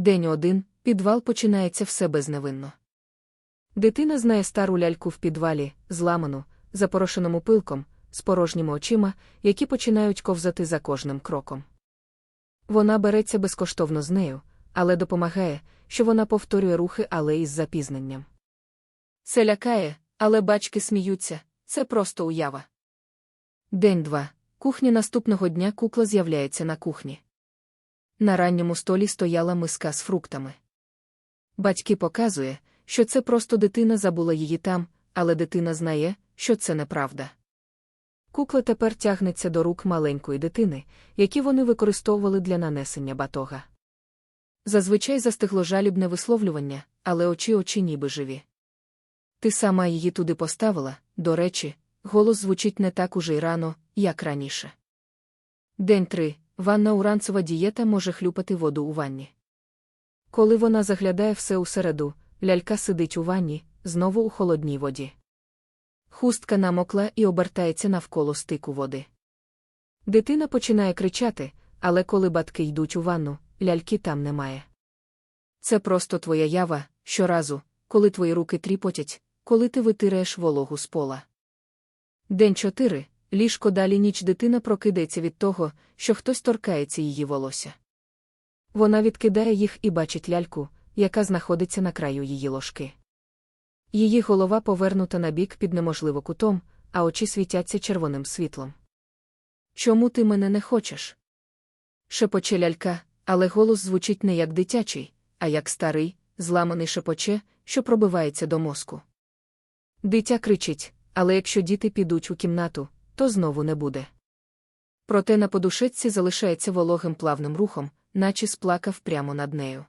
День один, підвал починається все безневинно. Дитина знає стару ляльку в підвалі, зламану, запорошеному пилком, з порожніми очима, які починають ковзати за кожним кроком. Вона береться безкоштовно з нею, але допомагає, що вона повторює рухи, але із запізненням. Це лякає, але бачки сміються, це просто уява. День два. Кухня наступного дня кукла з'являється на кухні. На ранньому столі стояла миска з фруктами. Батьки показує, що це просто дитина забула її там, але дитина знає, що це неправда. Кукла тепер тягнеться до рук маленької дитини, які вони використовували для нанесення батога. Зазвичай застигло жалібне висловлювання, але очі очі ніби живі. Ти сама її туди поставила, до речі, голос звучить не так уже й рано, як раніше. День три. Ванна уранцева дієта може хлюпати воду у ванні. Коли вона заглядає все усереду, лялька сидить у ванні, знову у холодній воді. Хустка намокла і обертається навколо стику води. Дитина починає кричати, але коли батьки йдуть у ванну, ляльки там немає. Це просто твоя ява, щоразу, коли твої руки тріпотять, коли ти витираєш вологу з пола. День чотири. Ліжко далі ніч дитина прокидається від того, що хтось торкається її волосся. Вона відкидає їх і бачить ляльку, яка знаходиться на краю її ложки. Її голова повернута на бік під неможливо кутом, а очі світяться червоним світлом. Чому ти мене не хочеш? Шепоче лялька, але голос звучить не як дитячий, а як старий, зламаний шепоче, що пробивається до мозку. Дитя кричить, але якщо діти підуть у кімнату, то знову не буде. Проте на подушечці залишається вологим плавним рухом, наче сплакав прямо над нею.